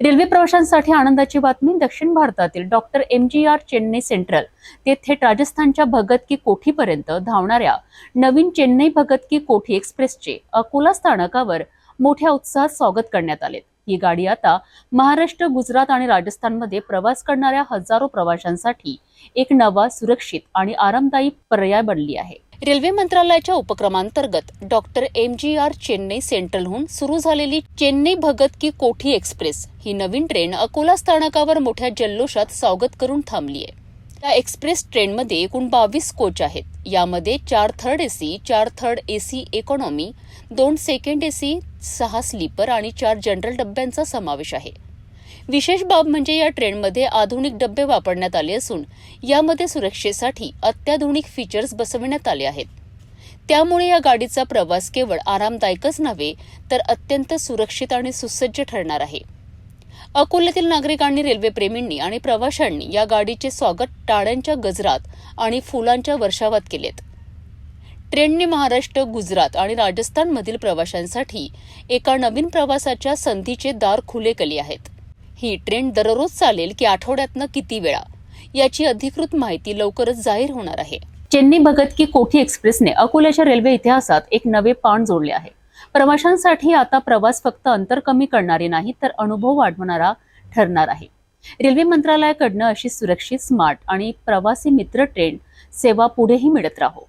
Railway प्रवाशांसाठी आनंदाची बातमी दक्षिण भारतातील doctor M G R Chennai central. ते थेट राजस्थानच्या भगत की कोठीपर्यंत धावणाऱ्या नवीन चेन्नई भगत की कोठी एक्सप्रेसचे अकोला स्थानकावर मोठ्या उत्साहात स्वागत करण्यात आले. ही गाडी आता महाराष्ट्र गुजरात आणि राजस्थानमध्ये प्रवास करणाऱ्या हजारो प्रवाशांसाठी एक नवा सुरक्षित आणि आरामदायी पर्याय बनली आहे. रेल्वे मंत्रालयाच्या उपक्रमांतर्गत doctor M G R Chennai सेंट्रलहून सुरू झालेली चेन्नई भगत की कोठी एक्सप्रेस ही नवीन ट्रेन अकोला स्थानकावर मोठ्या जल्लोषात स्वागत करून थांबली आहे. या एक्सप्रेस ट्रेनमध्ये एकूण बावीस कोच आहेत. यामध्ये चार थर्ड एसी चार थर्ड एसी इकॉनॉमी दोन सेकंड एसी सहा स्लीपर आणि चार जनरल डब्यांचा समावेश आहे. विशेष बाब म्हणजे या ट्रेनमध्ये आधुनिक डबे वापरण्यात आले असून यामध्ये सुरक्षेसाठी अत्याधुनिक फीचर्स बसविण्यात आले आहेत. त्यामुळे या गाडीचा प्रवास केवळ आरामदायकच नव्हे तर अत्यंत सुरक्षित आणि सुसज्ज ठरणार आहे. अकोल्यातील नागरिकांनी रेल्वेप्रेमींनी आणि प्रवाशांनी या गाडीचे स्वागत टाळ्यांच्या गजरात आणि फुलांच्या वर्षावात केलेत. ट्रेनने महाराष्ट्र गुजरात आणि राजस्थानमधील प्रवाशांसाठी एका नवीन प्रवासाच्या संधीचे दार खुले केले आहेत. ही ट्रेन दररोज चालेल की आठवड्यातनं किती वेळा? याची अधिकृत माहिती लवकरच जाहीर होणार आहे. चेन्नई भगत की कोठी एक्सप्रेसने अकोल्याच्या रेल्वे इतिहासात एक नवे पान जोडले आहे. प्रवाशांसाठी आता प्रवास फक्त अंतर कमी करणारे नाही तर अनुभव वाढवणारा ठरणार आहे. रेल्वे मंत्रालयाकडनं अशी सुरक्षित स्मार्ट आणि प्रवासी मित्र ट्रेन सेवा पुढेही मिळत राहो.